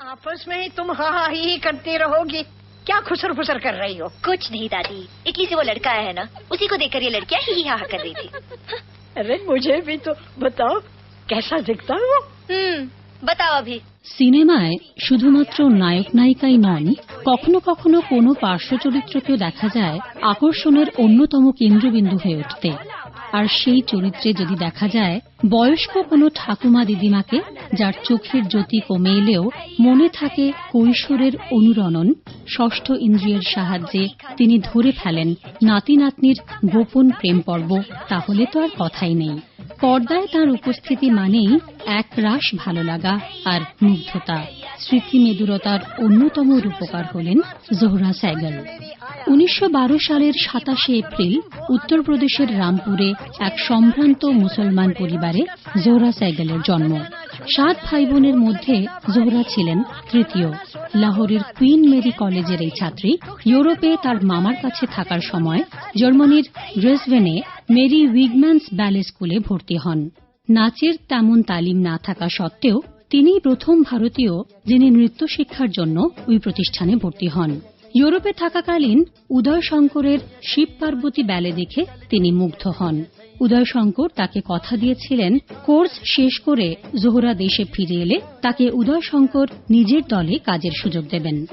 आपस में ही तुम हाँ हाँ ही ही करती रहोगी क्या खुसर फुसर कर रही हो कुछ नहीं दादी इटली से वो लड़का आया है ना उसी को देखकर ये लड़कियां ही हा कर रही थी अरे मुझे भी तो बताओ कैसा दिखता है वो हम्म बताओ अभी সিনেমায় শুধুমাত্র নায়ক নায়িকাই নন কখনো কখনো কোনো পার্শ্ব চরিত্রকেও দেখা যায় আকর্ষণের অন্যতম কেন্দ্রবিন্দু হয়ে উঠতে আর সেই চরিত্রে যদি দেখা যায়, বয়স্ক কোনো ঠাকুমা দিদিমাকে, যার চোখের জ্যোতি কমে এলেও মনে থাকে কৈশোরের অনুরণন, ষষ্ঠ ইন্দ্রিয়ের সাহায্যে তিনি ধরে ফেলেন নাতি নাতনির গোপন প্রেম পর্ব তাহলে তো আর কথাই নেই। পর্দায় তার উপস্থিতি মানেই এক রাস ভালো লাগা আর মুগ্ধতা। স্মৃতি মেদুরতার অন্যতম রূপকার হলেন জোহরা স্যাগল উনিশশো সালের সাতাশে এপ্রিল উত্তরপ্রদেশের রামপুরে এক সম্ভ্রান্ত মুসলমান পরিবারে জোহরা স্যাগলের জন্ম। সাত ভাই বোনের মধ্যে জোহরা ছিলেন তৃতীয়। লাহোরের কুইন মেরি কলেজের এই ছাত্রী ইউরোপে তার মামার কাছে থাকার সময় জার্মানির ড্রেসভেনে মেরি উইগম্যানস ব্যালে স্কুলে ভর্তি হন। নাচের তেমন তালিম না থাকা সত্ত্বেও তিনি প্রথম ভারতীয়, যিনি নৃত্য শিক্ষার জন্য ওই প্রতিষ্ঠানে ভর্তি হন। ইউরোপে থাকাকালীন উদয় শঙ্করের শিব পার্বতী ব্যালে দেখে তিনি মুগ্ধ হন। উদয় শঙ্কর তাকে কথা দিয়েছিলেন, কোর্স শেষ করে জোহরা দেশে ফিরে এলে তাকে উদয় শঙ্কর নিজের দলে কাজের সুযোগ দেবেন।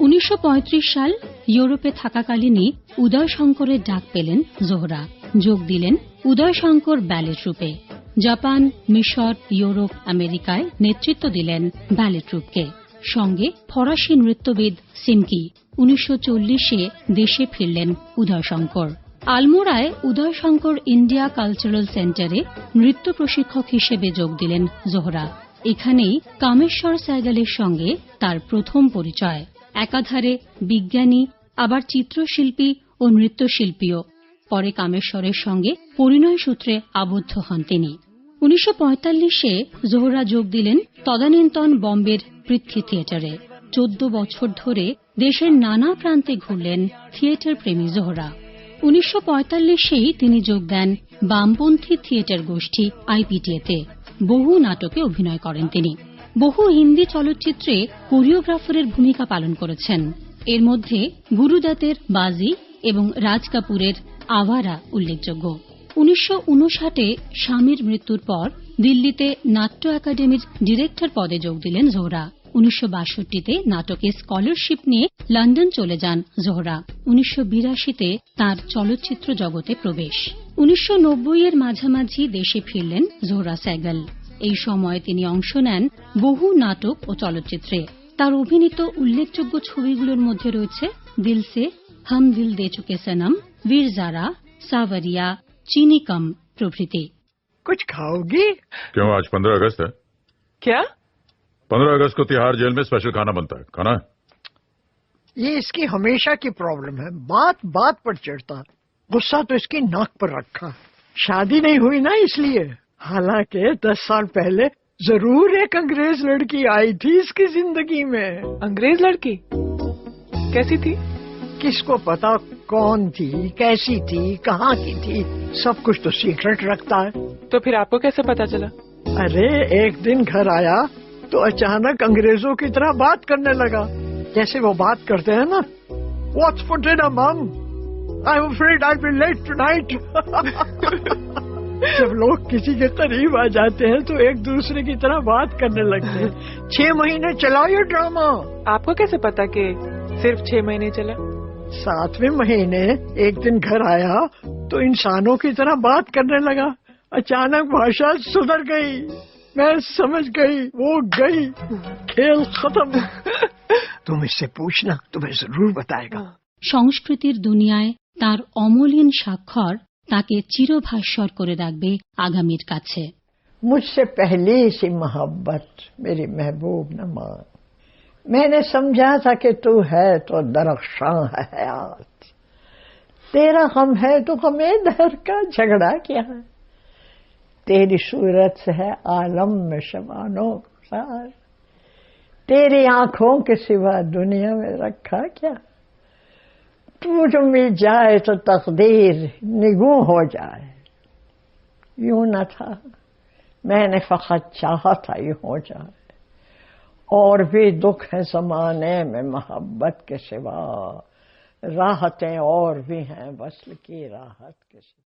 উনিশশো পঁয়ত্রিশ সাল ইউরোপে থাকাকালীনই উদয় শঙ্করের ডাক পেলেন জোহরা। যোগ দিলেন উদয় শঙ্কর ব্যালে ট্রুপে জাপান, মিশর, ইউরোপ, আমেরিকায় নেতৃত্ব দিলেন ব্যালে ট্রুপকে সঙ্গে ফরাসি নৃত্যবিদ সিমকি উনিশশো দেশে ফিরলেন উদয় শঙ্কর আলমোড়ায় উদয় শঙ্কর ইন্ডিয়া কালচারাল সেন্টারে নৃত্য প্রশিক্ষক হিসেবে যোগ দিলেন জোহরা। এখানেই কামেশ্বর স্যাগালের সঙ্গে তার প্রথম পরিচয়। একাধারে বিজ্ঞানী, আবার চিত্রশিল্পী ও নৃত্যশিল্পীও। পরে কামেশ্বরের সঙ্গে পরিণয় সূত্রে আবদ্ধ হন তিনি। উনিশশো পঁয়তাল্লিশে জোহরা যোগ দিলেন তদানীন্তন বম্বের পৃথ্বী থিয়েটারে। চোদ্দ বছর ধরে দেশের নানা প্রান্তে ঘুরলেন থিয়েটার প্রেমী জোহরা। উনিশশো পঁয়তাল্লিশেই তিনি যোগ দেন বামপন্থী থিয়েটার গোষ্ঠী আইপিটিএতে। বহু নাটকে অভিনয় করেন তিনি। বহু হিন্দি চলচ্চিত্রে কোরিওগ্রাফারের ভূমিকা পালন করেছেন। এর মধ্যে গুরুদাতের বাজি এবং রাজ কাপুরের আভারা উল্লেখযোগ্য। উনিশশো উনষাটে স্বামীর মৃত্যুর পর দিল্লিতে নাট্য একাডেমির ডিরেক্টর পদে যোগ দিলেন জোহরা। উনিশশো বাষট্টিতে নাটকে স্কলারশিপ নিয়ে লন্ডন চলে যান জোহরা। উনিশশো বিরাশিতে তাঁর চলচ্চিত্র জগতে প্রবেশ। উনিশশো এর মাঝামাঝি দেশে ফিরলেন জোহরা স্যাগল এই সময়ে তিনি অংশ নেন বহু নাটক ও চলচ্চিত্রে। তার অভিনীত উল্লেখযোগ্য ছবিগুলোর মধ্যে রয়েছে দিল সে হম দিল দে চুকে সনম वीरजारा सावरिया चीनी कम प्रभृति। कुछ खाओगी? क्यों आज पंद्रह अगस्त है। क्या? पंद्रह अगस्त को तिहाड़ जेल में स्पेशल खाना बनता है। खाना है? ये इसकी हमेशा की प्रॉब्लम है। बात बात पर चढ़ता। गुस्सा तो इसकी नाक पर रखा। शादी नहीं हुई ना इसलिए। हालाँकि दस साल पहले ज़रूर एक अंग्रेज़ लड़की आई थी इसकी ज़िंदगी में। अंग्रेज़ लड़की? कैसी थी? किसको पता? कौन थी कैसी थी कहाँ की थी सब कुछ तो सीक्रेट रखता है। तो फिर आपको कैसे पता चला? अरे एक दिन घर आया तो अचानक अंग्रेज़ों की तरह बात करने लगा। जैसे वो बात करते हैं ना What's for dinner, mom? I'm afraid I'll be late tonight. जब लोग किसी के करीब आ जाते हैं तो एक दूसरे की तरह बात करने लगते हैं। छह महीने चला ये ड्रामा आपको कैसे पता कि सिर्फ़ छह महीने चला? सातवें महीने एक दिन घर आया तो इंसानों की तरह बात करने लगा अचानक भाषा सुधर गई मैं समझ गई वो गई खेल खत्म तुम इससे पूछना तुम्हें जरूर बताएगा সংস্কৃতির দুনিয়ায় তার অমলিন স্বাক্ষর তাকে চিরভাস্বর করে রাখবে আগামীর কাছে मुझसे पहली सी मोहब्बत मेरी महबूब न मान मैंने समझा था कि तू है तो दरख्शां है हयात तेरा गम है तो हमें दर का झगड़ा क्या है? तेरी सूरत से है आलम में शबानो सार तेरी आँखों के सिवा दुनिया में रखा क्या? टूट मिल जाए तो तकदीर निगू हो जाए। यूँ न था। मैंने फकत चाहा था यूँ हो जाए। और भी दुख है समाने में मोहब्बत के सिवा। राहतें और भी हैं, वसल की राहत के सिवा।